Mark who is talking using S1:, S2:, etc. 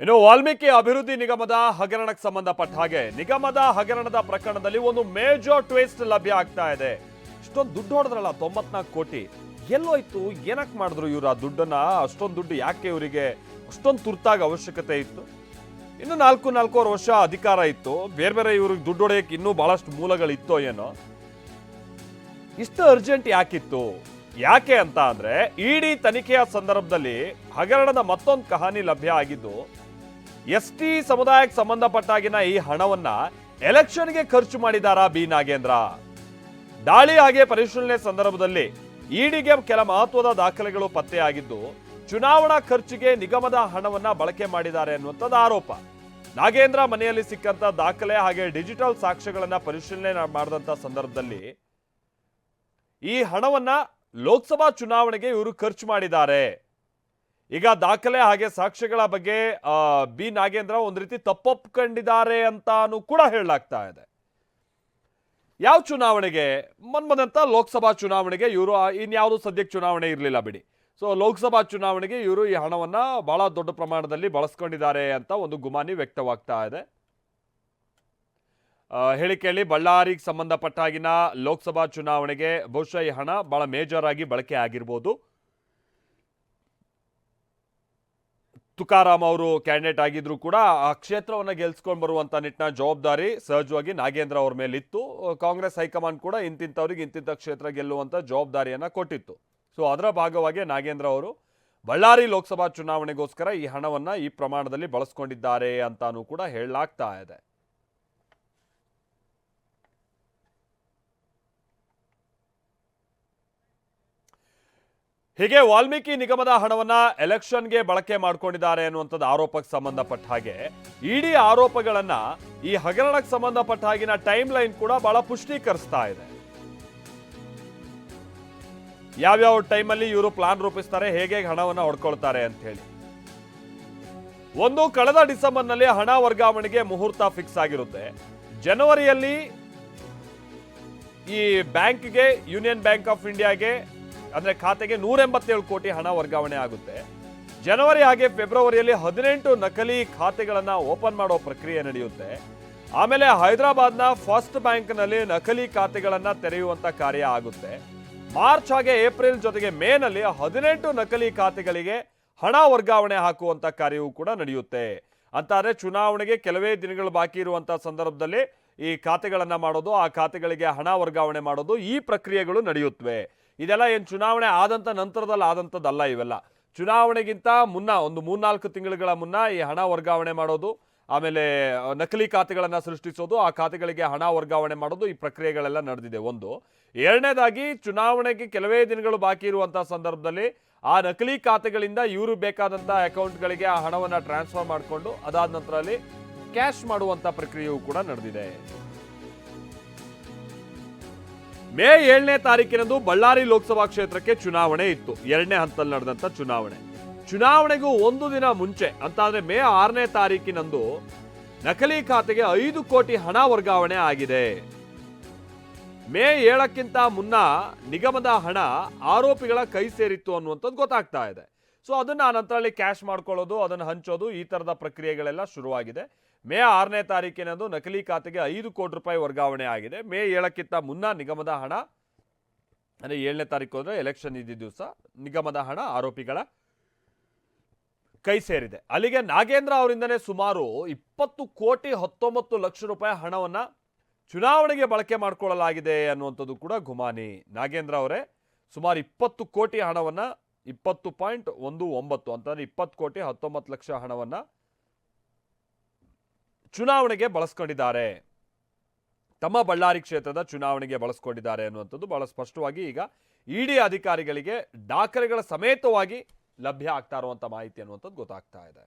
S1: ಇನ್ನು ವಾಲ್ಮೀಕಿ ಅಭಿವೃದ್ಧಿ ನಿಗಮದ ಹಗರಣಕ್ಕೆ ಸಂಬಂಧಪಟ್ಟ ಹಾಗೆ ನಿಗಮದ ಹಗರಣದ ಪ್ರಕರಣದಲ್ಲಿ ಒಂದು ಮೇಜರ್ ಟ್ವೇಸ್ಟ್ ಲಭ್ಯ ಆಗ್ತಾ ಇದೆ. ಇಷ್ಟೊಂದು ದುಡ್ಡು ಹೊಡೆದ್ರಲ್ಲ, ತೊಂಬತ್ನಾಲ್ಕು ಕೋಟಿ. ಎಲ್ಲೋಯ್ತು ಏನಕ್ಕೆ ಮಾಡಿದ್ರು ಇವರು ಆ ದುಡ್ಡನ್ನ? ಅಷ್ಟೊಂದು ದುಡ್ಡು ಯಾಕೆ ಇವರಿಗೆ? ಅಷ್ಟೊಂದು ತುರ್ತಾಗಿ ಅವಶ್ಯಕತೆ ಇತ್ತು. ಇನ್ನು ನಾಲ್ಕು, ನಾಲ್ಕೂವರೆ ವರ್ಷ ಅಧಿಕಾರ ಇತ್ತು. ಬೇರೆ ಬೇರೆ ಇವ್ರಿಗೆ ದುಡ್ಡು ಹೊಡೆಯಕ್ಕೆ ಇನ್ನೂ ಬಹಳಷ್ಟು ಮೂಲಗಳಿತ್ತೋ ಏನೋ. ಇಷ್ಟು ಅರ್ಜೆಂಟ್ ಯಾಕಿತ್ತು? ಯಾಕೆ ಅಂತ ಅಂದ್ರೆ, ಇಡಿ ತನಿಖೆಯ ಸಂದರ್ಭದಲ್ಲಿ ಹಗರಣದ ಮತ್ತೊಂದು ಕಹಾನಿ ಲಭ್ಯ ಆಗಿದ್ದು ಎಸ್ ಟಿ ಸಮುದಾಯಕ್ಕೆ ಸಂಬಂಧಪಟ್ಟಾಗಿನ ಈ ಹಣವನ್ನ ಎಲೆಕ್ಷನ್ಗೆ ಖರ್ಚು ಮಾಡಿದಾರಾ ಬಿ. ನಾಗೇಂದ್ರ? ದಾಳಿ ಹಾಗೆ ಪರಿಶೀಲನೆ ಸಂದರ್ಭದಲ್ಲಿ ಇಡಿಗೆ ಕೆಲ ಮಹತ್ವದ ದಾಖಲೆಗಳು ಪತ್ತೆಯಾಗಿದ್ದು, ಚುನಾವಣಾ ಖರ್ಚಿಗೆ ನಿಗಮದ ಹಣವನ್ನ ಬಳಕೆ ಮಾಡಿದ್ದಾರೆ ಅನ್ನುವಂಥದ್ದು ಆರೋಪ. ನಾಗೇಂದ್ರ ಮನೆಯಲ್ಲಿ ಸಿಕ್ಕಂತ ದಾಖಲೆ ಹಾಗೆ ಡಿಜಿಟಲ್ ಸಾಕ್ಷ್ಯಗಳನ್ನ ಪರಿಶೀಲನೆ ಮಾಡಿದಂತ ಸಂದರ್ಭದಲ್ಲಿ ಈ ಹಣವನ್ನ ಲೋಕಸಭಾ ಚುನಾವಣೆಗೆ ಇವರು ಖರ್ಚು ಮಾಡಿದ್ದಾರೆ. ಈಗ ದಾಖಲೆ ಹಾಗೆ ಸಾಕ್ಷ್ಯಗಳ ಬಗ್ಗೆ ಬಿ ನಾಗೇಂದ್ರ ಒಂದು ರೀತಿ ತಪ್ಪೊಪ್ಕೊಂಡಿದ್ದಾರೆ ಅಂತಾನು ಕೂಡ ಹೇಳಲಾಗ್ತಾ ಇದೆ. ಯಾವ ಚುನಾವಣೆಗೆ ಮನ್ಮದಂತ ಲೋಕಸಭಾ ಚುನಾವಣೆಗೆ ಇವರು ಇನ್ಯಾವುದು ಸದ್ಯಕ್ಕೆ ಚುನಾವಣೆ ಇರಲಿಲ್ಲ ಬಿಡಿ. ಸೊ ಲೋಕಸಭಾ ಚುನಾವಣೆಗೆ ಇವರು ಈ ಹಣವನ್ನ ಬಹಳ ದೊಡ್ಡ ಪ್ರಮಾಣದಲ್ಲಿ ಬಳಸ್ಕೊಂಡಿದ್ದಾರೆ ಅಂತ ಒಂದು ಗುಮಾನಿ ವ್ಯಕ್ತವಾಗ್ತಾ ಇದೆ. ಹೇಳಿ ಕೇಳಿ, ಬಳ್ಳಾರಿಗೆ ಸಂಬಂಧಪಟ್ಟಾಗಿನ ಲೋಕಸಭಾ ಚುನಾವಣೆಗೆ ಬಹುಶಃ ಈ ಹಣ ಬಹಳ ಮೇಜರ್ ಆಗಿ ಬಳಕೆ ಆಗಿರ್ಬೋದು. ತುಕಾರಾಮ್ ಅವರು ಕ್ಯಾಂಡಿಡೇಟ್ ಆಗಿದ್ರು ಕೂಡ ಆ ಕ್ಷೇತ್ರವನ್ನು ಗೆಲ್ಸ್ಕೊಂಡು ಬರುವಂತ ನಿಟ್ಟಿನ ಜವಾಬ್ದಾರಿ ಸಹಜವಾಗಿ ನಾಗೇಂದ್ರ ಅವ್ರ ಮೇಲಿತ್ತು. ಕಾಂಗ್ರೆಸ್ ಹೈಕಮಾಂಡ್ ಕೂಡ ಇಂತಿಂಥವ್ರಿಗೆ ಇಂತಿಂಥ ಕ್ಷೇತ್ರ ಗೆಲ್ಲುವಂಥ ಜವಾಬ್ದಾರಿಯನ್ನ ಕೊಟ್ಟಿತ್ತು. ಸೊ, ಅದರ ಭಾಗವಾಗಿ ನಾಗೇಂದ್ರ ಅವರು ಬಳ್ಳಾರಿ ಲೋಕಸಭಾ ಚುನಾವಣೆಗೋಸ್ಕರ ಈ ಹಣವನ್ನ ಈ ಪ್ರಮಾಣದಲ್ಲಿ ಬಳಸ್ಕೊಂಡಿದ್ದಾರೆ ಅಂತಾನೂ ಕೂಡ ಹೇಳಲಾಗ್ತಾ ಇದೆ. ಹೀಗೆ ವಾಲ್ಮೀಕಿ ನಿಗಮದ ಹಣವನ್ನ ಎಲೆಕ್ಷನ್ಗೆ ಬಳಕೆ ಮಾಡ್ಕೊಂಡಿದ್ದಾರೆ ಅನ್ನುವಂಥದ್ದು ಆರೋಪಕ್ಕೆ ಸಂಬಂಧಪಟ್ಟ ಹಾಗೆ ಇಡೀ ಆರೋಪಗಳನ್ನ ಈ ಹಗರಣಕ್ಕೆ ಸಂಬಂಧಪಟ್ಟ ಹಾಗಿನ ಟೈಮ್ ಲೈನ್ ಕೂಡ ಬಹಳ ಪುಷ್ಟೀಕರಿಸ್ತಾ ಇದೆ. ಯಾವ್ಯಾವ ಟೈಮಲ್ಲಿ ಇವರು ಪ್ಲಾನ್ ರೂಪಿಸ್ತಾರೆ, ಹೇಗೆ ಹಣವನ್ನು ಹೊಡ್ಕೊಳ್ತಾರೆ ಅಂತ ಹೇಳಿ ಒಂದು ಕಳೆದ ಡಿಸೆಂಬರ್ನಲ್ಲಿ ಹಣ ವರ್ಗಾವಣೆಗೆ ಮುಹೂರ್ತ ಫಿಕ್ಸ್ ಆಗಿರುತ್ತೆ. ಜನವರಿಯಲ್ಲಿ ಈ ಬ್ಯಾಂಕ್ಗೆ, ಯೂನಿಯನ್ ಬ್ಯಾಂಕ್ ಆಫ್ ಇಂಡಿಯಾಗೆ ಅಂದ್ರೆ ಖಾತೆಗೆ ನೂರ ಎಂಬತ್ತೇಳು ಕೋಟಿ ಹಣ ವರ್ಗಾವಣೆ ಆಗುತ್ತೆ. ಜನವರಿ ಹಾಗೆ ಫೆಬ್ರವರಿಯಲ್ಲಿ ಹದಿನೆಂಟು ನಕಲಿ ಖಾತೆಗಳನ್ನು ಓಪನ್ ಮಾಡೋ ಪ್ರಕ್ರಿಯೆ ನಡೆಯುತ್ತೆ. ಆಮೇಲೆ ಹೈದರಾಬಾದ್ನ ಫಸ್ಟ್ ಬ್ಯಾಂಕ್ನಲ್ಲಿ ನಕಲಿ ಖಾತೆಗಳನ್ನು ತೆರೆಯುವಂತ ಕಾರ್ಯ ಆಗುತ್ತೆ. ಮಾರ್ಚ್ ಹಾಗೆ ಏಪ್ರಿಲ್ ಜೊತೆಗೆ ಮೇನಲ್ಲಿ ಹದಿನೆಂಟು ನಕಲಿ ಖಾತೆಗಳಿಗೆ ಹಣ ವರ್ಗಾವಣೆ ಹಾಕುವಂತ ಕಾರ್ಯವೂ ಕೂಡ ನಡೆಯುತ್ತೆ. ಅಂತಾರೆ ಚುನಾವಣೆಗೆ ಕೆಲವೇ ದಿನಗಳು ಬಾಕಿ ಇರುವಂಥ ಸಂದರ್ಭದಲ್ಲಿ ಈ ಖಾತೆಗಳನ್ನು ಮಾಡೋದು, ಆ ಖಾತೆಗಳಿಗೆ ಹಣ ವರ್ಗಾವಣೆ ಮಾಡೋದು ಈ ಪ್ರಕ್ರಿಯೆಗಳು ನಡೆಯುತ್ತವೆ ಇದೆಲ್ಲ ಏನು ಚುನಾವಣೆ ಆದಂಥ ನಂತರದಲ್ಲಿ ಆದಂಥದ್ದಲ್ಲ ಇವೆಲ್ಲ. ಚುನಾವಣೆಗಿಂತ ಮುನ್ನ, ಒಂದು ಮೂರ್ನಾಲ್ಕು ತಿಂಗಳುಗಳ ಮುನ್ನ ಈ ಹಣ ವರ್ಗಾವಣೆ ಮಾಡೋದು, ಆಮೇಲೆ ನಕಲಿ ಖಾತೆಗಳನ್ನು ಸೃಷ್ಟಿಸೋದು, ಆ ಖಾತೆಗಳಿಗೆ ಹಣ ವರ್ಗಾವಣೆ ಮಾಡೋದು ಈ ಪ್ರಕ್ರಿಯೆಗಳೆಲ್ಲ ನಡೆದಿದೆ. ಒಂದು. ಎರಡನೇದಾಗಿ ಚುನಾವಣೆಗೆ ಕೆಲವೇ ದಿನಗಳು ಬಾಕಿ ಇರುವಂಥ ಸಂದರ್ಭದಲ್ಲಿ ಆ ನಕಲಿ ಖಾತೆಗಳಿಂದ ಇವರು ಬೇಕಾದಂಥ ಅಕೌಂಟ್ಗಳಿಗೆ ಆ ಹಣವನ್ನು ಟ್ರಾನ್ಸ್ಫರ್ ಮಾಡಿಕೊಂಡು ಅದಾದ ನಂತರ ಅಲ್ಲಿ ಕ್ಯಾಶ್ ಮಾಡುವಂಥ ಪ್ರಕ್ರಿಯೆಯೂ ಕೂಡ ನಡೆದಿದೆ. ಮೇ ಏಳನೇ ತಾರೀಕಿನಂದು ಬಳ್ಳಾರಿ ಲೋಕಸಭಾ ಕ್ಷೇತ್ರಕ್ಕೆ ಚುನಾವಣೆ ಇತ್ತು. ಎರಡನೇ ಹಂತದಲ್ಲಿ ನಡೆದಂತ ಚುನಾವಣೆ. ಚುನಾವಣೆಗೂ ಒಂದು ದಿನ ಮುಂಚೆ ಅಂತ ಅಂದ್ರೆ ಮೇ ಆರನೇ ತಾರೀಕಿನಂದು ನಕಲಿ ಖಾತೆಗೆ ಐದು ಕೋಟಿ ಹಣ ವರ್ಗಾವಣೆ ಆಗಿದೆ. ಮೇ ಏಳಕ್ಕಿಂತ ಮುನ್ನ ನಿಗಮದ ಹಣ ಆರೋಪಿಗಳ ಕೈ ಸೇರಿತ್ತು ಅನ್ನುವಂಥದ್ದು ಗೊತ್ತಾಗ್ತಾ ಇದೆ. ಸೊ, ಅದನ್ನ ಆ ನಂತರದಲ್ಲಿ ಕ್ಯಾಶ್ ಮಾಡ್ಕೊಳ್ಳೋದು, ಅದನ್ನು ಹಂಚೋದು, ಈ ಥರದ ಪ್ರಕ್ರಿಯೆಗಳೆಲ್ಲ ಶುರುವಾಗಿದೆ. ಮೇ ಆರನೇ ತಾರೀಕಿನಂದು ನಕಲಿ ಖಾತೆಗೆ ಐದು ಕೋಟಿ ರೂಪಾಯಿ ವರ್ಗಾವಣೆ ಆಗಿದೆ. ಮೇ ಏಳಕ್ಕಿಂತ ಮುನ್ನ ನಿಗಮದ ಹಣ, ಅಂದರೆ ಏಳನೇ ತಾರೀಕು ಅಂದರೆ ಎಲೆಕ್ಷನ್ ಇದ್ದ ದಿವಸ ನಿಗಮದ ಹಣ ಆರೋಪಿಗಳ ಕೈ ಸೇರಿದೆ. ಅಲ್ಲಿಗೆ ನಾಗೇಂದ್ರ ಅವರಿಂದನೇ ಸುಮಾರು ಇಪ್ಪತ್ತು ಕೋಟಿ ಹತ್ತೊಂಬತ್ತು ಲಕ್ಷ ರೂಪಾಯಿ ಹಣವನ್ನ ಚುನಾವಣೆಗೆ ಬಳಕೆ ಮಾಡಿಕೊಳ್ಳಲಾಗಿದೆ ಅನ್ನುವಂಥದ್ದು ಕೂಡ ಗುಮಾನಿ. ನಾಗೇಂದ್ರ ಅವರೇ ಸುಮಾರು ಇಪ್ಪತ್ತು ಕೋಟಿ ಹಣವನ್ನ, ಇಪ್ಪತ್ತು ಪಾಯಿಂಟ್ ಒಂದು ಒಂಬತ್ತು, ಅಂತಂದರೆ ಇಪ್ಪತ್ತು ಕೋಟಿ ಹತ್ತೊಂಬತ್ತು ಲಕ್ಷ ಹಣವನ್ನ ಚುನಾವಣೆಗೆ ಬಳಸ್ಕೊಂಡಿದ್ದಾರೆ. ತಮ್ಮ ಬಳ್ಳಾರಿ ಕ್ಷೇತ್ರದ ಚುನಾವಣೆಗೆ ಬಳಸ್ಕೊಂಡಿದ್ದಾರೆ ಅನ್ನುವಂಥದ್ದು ಬಹಳ ಸ್ಪಷ್ಟವಾಗಿ ಈಗ ಇಡಿ ಅಧಿಕಾರಿಗಳಿಗೆ ದಾಖಲೆಗಳ ಸಮೇತವಾಗಿ ಲಭ್ಯ ಆಗ್ತಾ ಇರುವಂಥ ಮಾಹಿತಿ ಅನ್ನುವಂಥದ್ದು ಗೊತ್ತಾಗ್ತಾ ಇದೆ.